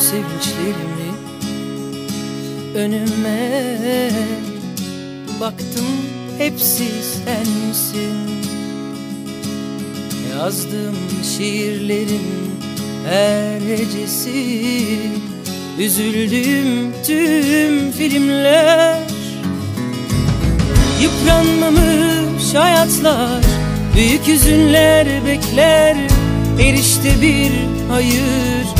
sevinçlerimi Önüme baktım. Hepsi sensin. Yazdığım şiirlerin her hecesi. Üzüldüğüm tüm filmler. Yıpranmamış hayatlar Büyük hüzünler bekler. Erişte bir hayır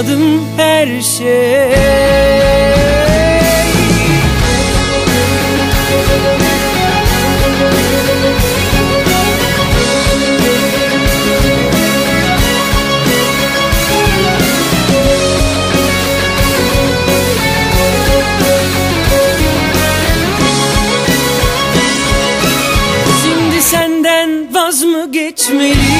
Anladım her şey. Geçmeli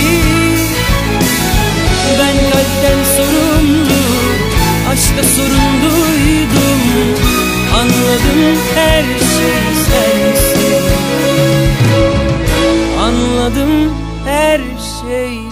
anladım her şeyi.